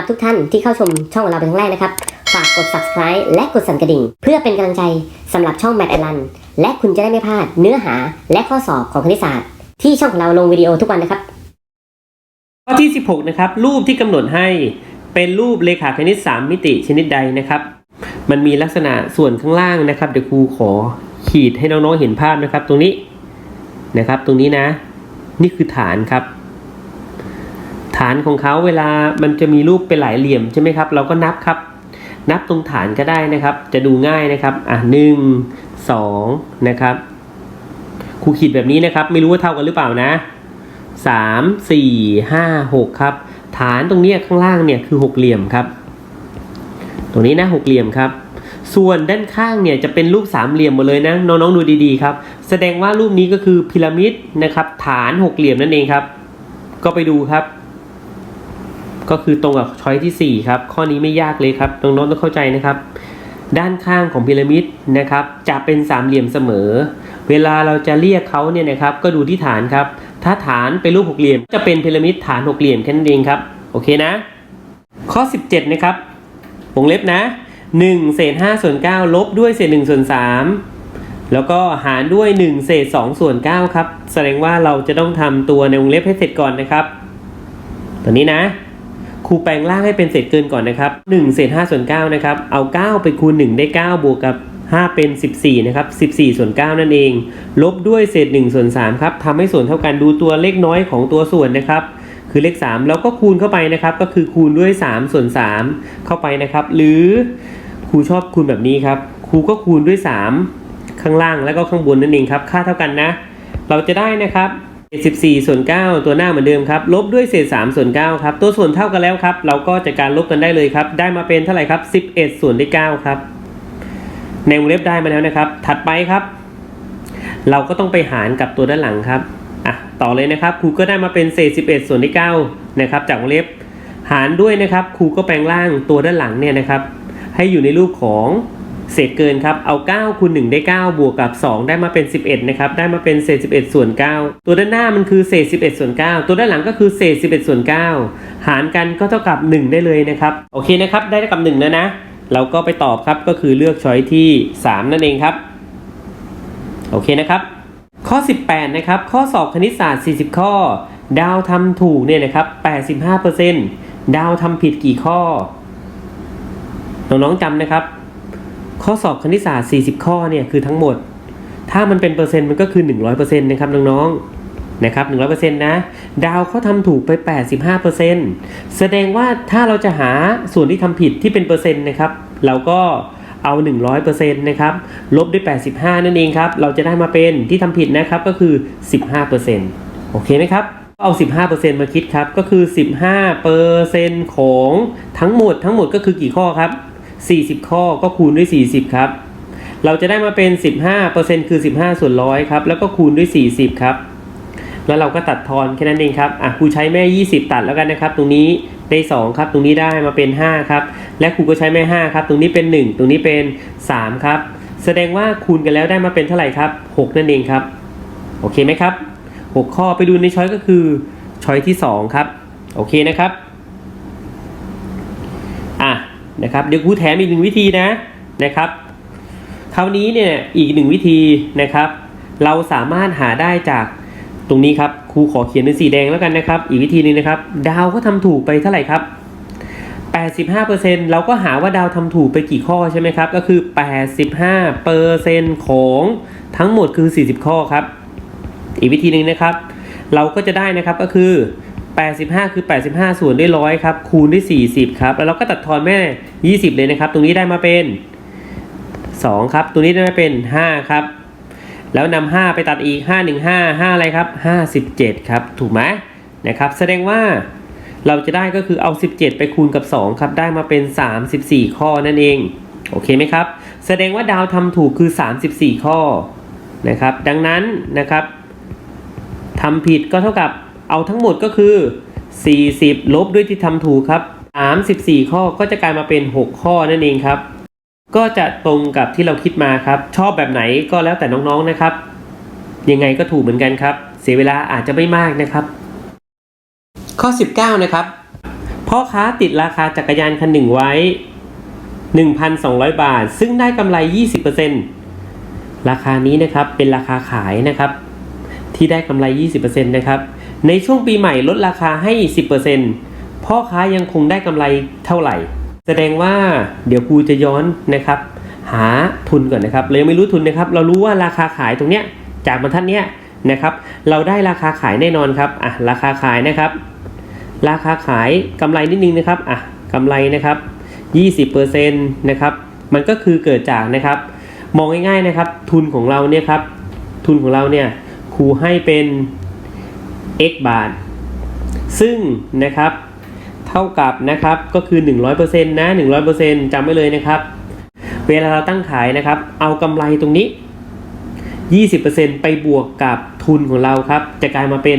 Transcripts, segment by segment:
รับทุกท่านที่เข้าชมช่องของเราเป็นครั้งแรกนะครับ ฝากกด subscribe และกดสั่นกระดิ่ง เพื่อเป็นกำลังใจสำหรับช่องแมทแอลันและคุณจะได้ไม่พลาดเนื้อหาและข้อสอบของคณิตศาสตร์ ที่ช่องของเราลงวิดีโอทุกวันนะครับข้อที่ 16 นะครับ รูปที่กำหนดให้เป็นรูปเลขาคณิต 3 มิติชนิดใดนะครับ มันมีลักษณะส่วนข้างล่างนะครับ เดี๋ยวครูขอขีดให้น้องๆเห็นภาพนะครับ ตรงนี้นะครับ ตรงนี้นะ นี่คือฐานครับ ฐานของเขาเวลามันจะมีรูปเป็นหลายเหลี่ยมใช่ไหมครับ เราก็นับครับ นับตรงฐานก็ได้นะครับ จะดูง่ายนะครับ อะหนึ่งสองนะครับครูขีดแบบนี้นะครับ ไม่รู้ว่าเท่ากันหรือเปล่านะสามสี่ห้าหกครับ ฐานตรงนี้ข้างล่างเนี่ยคือหกเหลี่ยมครับ ตรงนี้นะหกเหลี่ยมครับ ส่วนด้านข้างเนี่ยจะเป็นรูปสามเหลี่ยมหมดเลยนะน้องๆดูดีๆครับ แสดงว่ารูปนี้ก็คือพีระมิดนะครับ ฐานหกเหลี่ยมนั่นเองครับ ก็ไปดูครับ ก็คือตรงกับช้อยที่สี่ครับ ข้อนี้ไม่ยากเลยครับน้องๆต้องเข้าใจนะครับ ด้านข้างของพีระมิดนะครับ จะเป็นสามเหลี่ยมเสมอ เวลาเราจะเรียกเขาเนี่ยนะครับ ก็ดูที่ฐานครับ ถ้าฐานเป็นรูปหกเหลี่ยม จะเป็นพีระมิดฐานหกเหลี่ยมแค่นั้นเองครับ โอเคนะ ข้อ 17 นะครับ วงเล็บนะ1เศษ5ส่วน9ลบด้วยเศษ1ส่วน3แล้วก็หารด้วย1เศษ2ส่วน9ครับ แสดงว่าเราจะต้องทำตัวในวงเล็บให้เสร็จก่อนนะครับ ตัวนี้นะ ครูแปลงร่างให้เป็นเศษเกินก่อนนะครับ1เศษ5ส่วน9นะครับเอา 9 ไปคูณ 1 ได้ 9 บวกกับ 5 เป็น 14นะครับ14 ส่วน 9 นั่นเอง ลบด้วยเศษ1ส่วน3ครับทำให้ส่วนเท่ากันดูตัวเลขน้อยของตัวส่วนนะครับคือเลข 3 แล้วก็คูณเข้าไปนะครับ ก็คือคูณด้วย 3 ส่วน 3 เข้าไปนะครับ หรือครูชอบคูณแบบนี้ครับครูก็คูณด้วย 3 ข้างล่างแล้วก็ข้างบนนั่นเองครับ ค่าเท่ากันนะ เราจะได้นะครับ 14 ส่วน 9 ตัวหน้าเหมือนเดิมครับ ลบด้วยเศษ 3 ส่วน 9 ครับ ตัวส่วนเท่ากันแล้วครับ เราก็จัดการลบกันได้เลยครับ ได้มาเป็นเท่าไหร่ครับ 11 ส่วนด้วย9ครับ ในวงเล็บได้มาแล้วนะครับ ถัดไปครับ เราก็ต้องไปหารกับตัวด้านหลังครับอะต่อเลยนะครับ ครูก็ได้มาเป็นเศษ 11 ส่วนที่9นะครับ จากวงเล็บ หารด้วยนะครับ ครูก็แปลงร่างตัวด้านหลังเนี่ยนะครับ ให้อยู่ในรูปของ เศษเกินครับ เอา9คูณ1ได้ 9 บวกกับ 2 ได้มาเป็น 11 นะครับ ได้มาเป็นเศษ 11 ส่วน 9 ตัวด้านหน้ามันคือเศษ 11 ส่วน 9 ตัวด้านหลังก็คือเศษ 11 ส่วน 9 หารกันก็เท่ากับ 1 ได้เลยนะครับ โอเคนะครับ ได้เท่ากับ 1 แล้วนะ เราก็ไปตอบครับ ก็คือเลือกช้อยที่ 3 นั่นเองครับ โอเคนะครับ ข้อ 18 นะครับ ข้อสอบคณิตศาสตร์ 40 ข้อ ดาวทำถูกเนี่ยนะครับ 85%ดาวทำผิดกี่ข้อ น้องๆจำนะครับ ข้อสอบคณิตศาสตร์ 40 ข้อเนี่ยคือทั้งหมด ถ้ามันเป็นเปอร์เซ็นต์มันก็คือ 100%นะครับน้องๆนะครับ100%นะดาวเขาทำถูกไป 85%แสดงว่าถ้าเราจะหาส่วนที่ทำผิดที่เป็นเปอร์เซ็นต์นะครับเราก็เอา 100%นะครับลบด้วย 85 นั่นเองครับเราจะได้มาเป็นที่ทำผิดนะครับก็คือ 15%โอเคไหมครับเอา 15%มาคิดครับก็คือ 15%ของทั้งหมดทั้งหมดก็คือกี่ข้อครับ 40 ข้อก็คูณด้วย 40 ครับ เราจะได้มาเป็น 15%คือ 15 ส่วนร้อยครับ แล้วก็คูณด้วย 40 ครับ แล้วเราก็ตัดทอนแค่นั้นเองครับ อะครูใช้แม่ 20 ตัดแล้วกันนะครับ ตรงนี้ได้ 2 ครับ ตรงนี้ได้มาเป็น 5 ครับ และครูก็ใช้แม่ 5 ครับ ตรงนี้เป็น 1 ตรงนี้เป็น 3 ครับ แสดงว่าคูณกันแล้วได้มาเป็นเท่าไหร่ครับ 6 นั่นเองครับ โอเคไหมครับ 6 ข้อไปดูในช้อยก็คือช้อยที่ 2 ครับ โอเคนะครับ นะครับเดี๋ยวครูแถมอีกหนึ่งวิธีนะนะครับคราวนี้เนี่ยอีกหนึ่งวิธีนะครับ เราสามารถหาได้จากตรงนี้ครับครูขอเขียนเป็นสีแดงแล้วกันนะครับ อีกวิธีหนึงนะครับ ดาวเขาทำถูกไปเท่าไหร่ครับ85%เราก็หาว่าดาวทำถูกไปกี่ข้อใช่ไหมครับ ก็คือ 85%ของทั้งหมดคือ 40 ข้อครับ อีกวิธีหนึ่งนะครับ เราก็จะได้นะครับก็คือ 85 คือ 85 ส่วนด้วยร้อยครับ คูณด้วย 40 ครับ แล้วเราก็ตัดทอนแม่ 20 เลยนะครับ ตรงนี้ได้มาเป็น 2 ครับ ตรงนี้ได้มาเป็น 5 ครับ แล้วนำ5ไปตัดอีก 5 1 5 5 อะไรครับ 57 ครับ ถูกไหมนะครับ แสดงว่าเราจะได้ก็คือเอา 17 ไปคูณกับ 2 ครับ ได้มาเป็น 34 ข้อนั่นเอง โอเคไหมครับ แสดงว่าดาวทำถูกคือ 34 ข้อนะครับ ดังนั้นนะครับทำผิดก็เท่ากับ เอาทั้งหมดก็คือ 40 ลบด้วยที่ทำถูกครับ34 ข้อก็จะกลายมาเป็น 6 ข้อนั่นเองครับ ก็จะตรงกับที่เราคิดมาครับ ชอบแบบไหนก็แล้วแต่น้องๆนะครับ ยังไงก็ถูกเหมือนกันครับ เสียเวลาอาจจะไม่มากนะครับ ข้อ 19 นะครับ พ่อค้าติดราคาจักรยานคันหนึ่งไว้ 1,200 บาท ซึ่งได้กำไร 20%ราคานี้นะครับเป็นราคาขายนะครับ ที่ได้กำไร 20%นะครับ ในช่วงปีใหม่ลดราคาให้ 10%พ่อค้ายังคงได้กำไรเท่าไหร่ แสดงว่าเดี๋ยวครูจะย้อนนะครับ หาทุนก่อนนะครับเรายังไม่รู้ทุนนะครับ เรารู้ว่าราคาขายตรงเนี้ยจากบรรทัดเนี้ยนะครับ เราได้ราคาขายแน่นอนครับอะราคาขายนะครับ ราคาขายกำไรนิดนึงนะครับอะกำไรนะครับ 20%นะครับมันก็คือเกิดจากนะครับ มองง่ายๆนะครับ ทุนของเราเนี่ยครับ ทุนของเราเนี่ยครูให้เป็น x บาท ซึ่งนะครับเท่ากับนะครับก็คือ 100%นะ 100%จำไว้เลยนะครับ เวลาเราตั้งขายนะครับ เอากำไรตรงนี้ 20%ไปบวกกับทุนของเราครับ จะกลายมาเป็น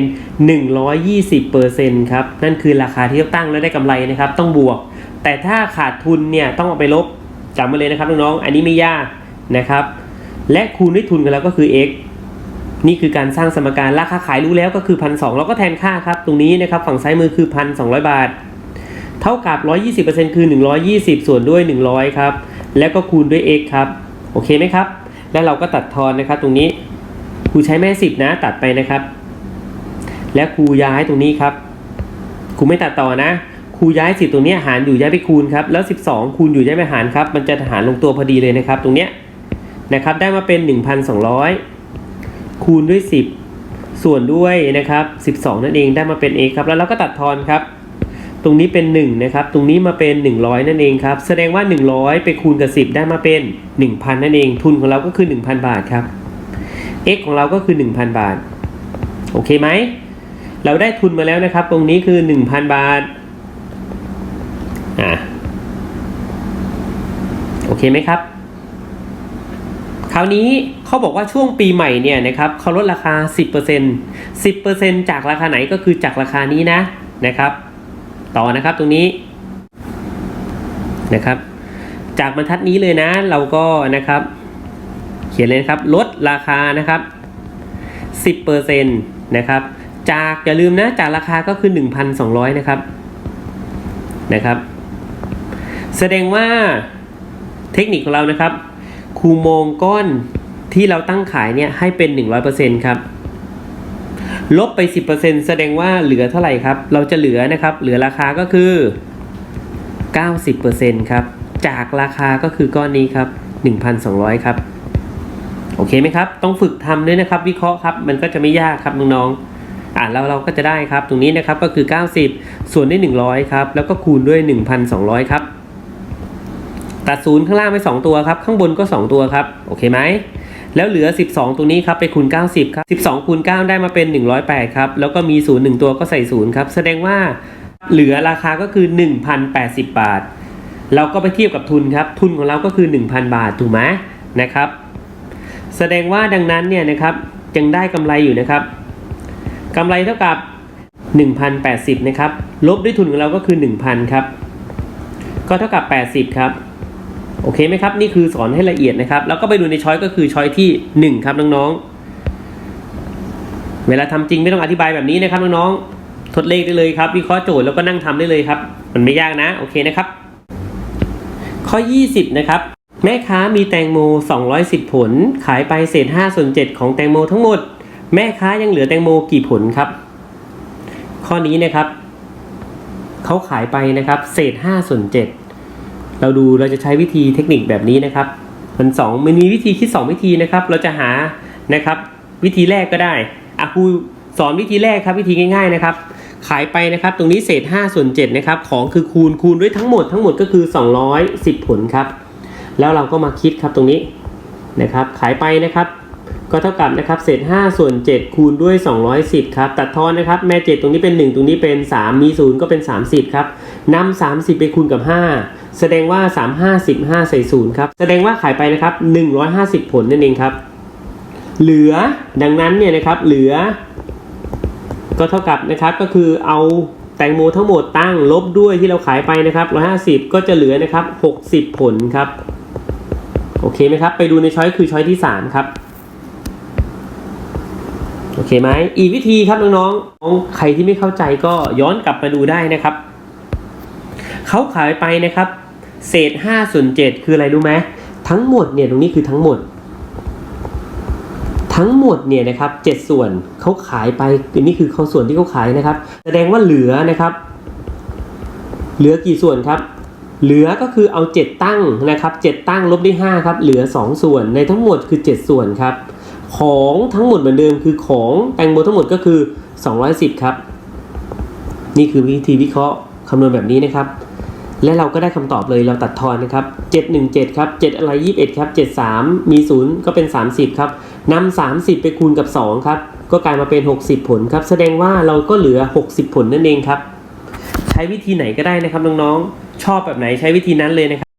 120%ครับ นั่นคือราคาที่เราตั้งแล้วได้กำไรนะครับ ต้องบวก แต่ถ้าขาดทุนเนี่ยต้องเอาไปลบจำไว้เลยนะครับน้องๆ อันนี้ไม่ยากนะครับ และคูณด้วยทุนกันแล้วก็คือ x นี่คือการสร้างสมการราคาขายรู้แล้วก็คือพันสเราก็แทนค่าครับ ตรงนี้นะครับฝั่งซ้ายมือคือพันสองบาท เท่ากับ 120%คือ 120 ส่วนด้วย 100 ครับ แล้วก็คูณด้วย x ครับ โอเคไหมครับ แล้วเราก็ตัดทอนนะครับตรงนี้ครูใช้แม่ 10 นะตัดไปนะครับ แล้วครูย้ายตรงนี้ครับครูไม่ตัดต่อนะครูย้าย 10 ตรงนี้หารอยู่ย้ายไปคูณครับแล้ว 12 คูณอยู่ย้ายไปหารครับ มันจะหารลงตัวพอดีเลยนะครับ ตรงเนี้ยนะครับได้มาเป็น 1,200 คูณด้วย 10 ส่วนด้วยนะครับ 12 นั่นเองได้มาเป็น x ครับ แล้วเราก็ตัดทอนครับ ตรงนี้เป็น 1 นะครับ ตรงนี้มาเป็น 100 นั่นเองครับ แสดงว่า 100 ไปคูณกับ 10 ได้มาเป็น 1,000 นั่นเอง ทุนของเราก็คือ 1,000 บาทครับ x ของเราก็คือ 1,000 บาท โอเคไหม เราได้ทุนมาแล้วนะครับ ตรงนี้คือ 1,000 บาท อ่า โอเคไหมครับ คราวนี้เขาบอกว่าช่วงปีใหม่เนี่ยนะครับเขาลดราคา 10% 10%จากราคาไหนก็คือจากราคานี้นะนะครับ ต่อนะครับตรงนี้นะครับ จากบรรทัดนี้เลยนะ เราก็นะครับ เขียนเลยครับลดราคานะครับ 10%นะครับจากอย่าลืมนะจากราคาก็คือ 1,200 นะครับนะครับ แสดงว่าเทคนิคของเรานะครับ คูมองก้อนที่เราตั้งขายเนี่ยให้เป็น 100%ครับ ลบไป 10%แสดงว่าเหลือเท่าไหร่ครับ เราจะเหลือนะครับ เหลือราคาก็คือ 90%ครับ จากราคาก็คือก้อนนี้ครับ 1,200 ครับ โอเคไหมครับ ต้องฝึกทำด้วยนะครับ วิเคราะห์ครับ มันก็จะไม่ยากครับน้องๆ อ่าแล้วเราก็จะได้ครับ ตรงนี้นะครับก็คือ 90 ส่วนด้วย 100 ครับ แล้วก็คูณด้วย 1,200 ครับ ตัดศูนย์ข้างล่างไป 2 ตัวครับ ข้างบนก็ 2 ตัวครับ โอเคไหม แล้วเหลือ 12ตรงนี้ครับไปคูณ 90 ครับ 12 คูณ 9 ได้มาเป็น 108 ครับ แล้วก็มี 0 1 ตัวก็ใส่ 0 ครับ แสดงว่าเหลือราคาก็คือ 1,080 บาท เราก็ไปเทียบกับทุนครับ ทุนของเราก็คือ 1,000 บาท ถูกไหมนะครับ แสดงว่าดังนั้นเนี่ยนะครับยังได้กำไรอยู่นะครับกำไรเท่ากับ 1,080 นะครับ ลบด้วยทุนของเราก็คือ 1,000 ครับ ก็เท่ากับ 80 ครับ โอเคไหมครับ นี่คือสอนให้ละเอียดนะครับ แล้วก็ไปดูในช้อยก็คือช้อยที่ 1 ครับน้องๆ เวลาทำจริงไม่ต้องอธิบายแบบนี้นะครับน้องๆ ทดเลขได้เลยครับ วิเคราะห์โจทย์แล้วก็นั่งทำได้เลยครับ มันไม่ยากนะ โอเคนะครับ ข้อ 20 นะครับ แม่ค้ามีแตงโม 210 ผล ขายไปเศษ5ส่วน7ของแตงโมทั้งหมด แม่ค้ายังเหลือแตงโมกี่ผลครับ ข้อนี้นะครับเขาขายไปนะครับ เศษ5ส่วน7 เราดูเราจะใช้วิธีเทคนิคแบบนี้นะครับ มันสองมันมีวิธีคิด 2 วิธีนะครับ เราจะหานะครับ วิธีแรกก็ได้อะครูสอนวิธีแรกครับวิธีง่าย ๆนะครับ ขายไปนะครับตรงนี้เศษ5ส่วน7นะครับของคือคูณคูณด้วยทั้งหมดทั้งหมดก็คือ 210 ผลครับ แล้วเราก็มาคิดครับตรงนี้นะครับ ขายไปนะครับ ก็เท่ากับนะครับเศษ5ส่วน7คูณด้วย 210ครับตัดทอนนะครับแม่7ตรงนี้เป็น 1 ตรงนี้เป็น 3 มี 0 ก็เป็น 30ครับนำ30 ไปคูณกับ 5 แสดงว่า 3 5 15ใส่0ครับ แสดงว่าขายไปนะครับ 150 ผลนั่นเองครับ เหลือดังนั้นเนี่ยนะครับเหลือ ก็เท่ากับนะครับก็คือเอาแตงโมทั้งหมดตั้งลบด้วยที่เราขายไปนะครับ 150 ก็จะเหลือนะครับ 60 ผลครับ โอเคไหมครับ ไปดูในช้อยคือช้อยที่ 3 ครับโอเคไหมอีกวิธีครับน้องๆ ใครที่ไม่เข้าใจก็ย้อนกลับมาดูได้นะครับ เขาขายไปนะครับ เศษ5ส่วน7คืออะไรรู้ไหมทั้งหมดเนี่ยตรงนี้คือทั้งหมด ทั้งหมดเนี่ยนะครับเจ็ดส่วนเขาขายไปนี่คือเขาส่วนที่เขาขายนะครับ แสดงว่าเหลือนะครับ เหลือกี่ส่วนครับ เหลือก็คือเอา 7 ตั้งนะครับ7ตั้งลบด้วย5ครับเหลือ 2 ส่วนในทั้งหมดคือ 7 ส่วนครับ ของทั้งหมดเหมือนเดิมคือของแตงโมทั้งหมดก็คือ 210 ครับ นี่คือวิธีวิเคราะห์คำนวณแบบนี้นะครับ และเราก็ได้คำตอบเลยเราตัดทอนนะครับ 717 ครับ 7 อะไร 21 ครับ 73 มี 0 ก็เป็น 30 ครับนำ30 ไปคูณกับ 2 ครับ ก็กลายมาเป็น 60 ผลครับ แสดงว่าเราก็เหลือ 60 ผลนั่นเองครับ ใช้วิธีไหนก็ได้นะครับน้องๆ ชอบแบบไหนใช้วิธีนั้นเลยนะครับ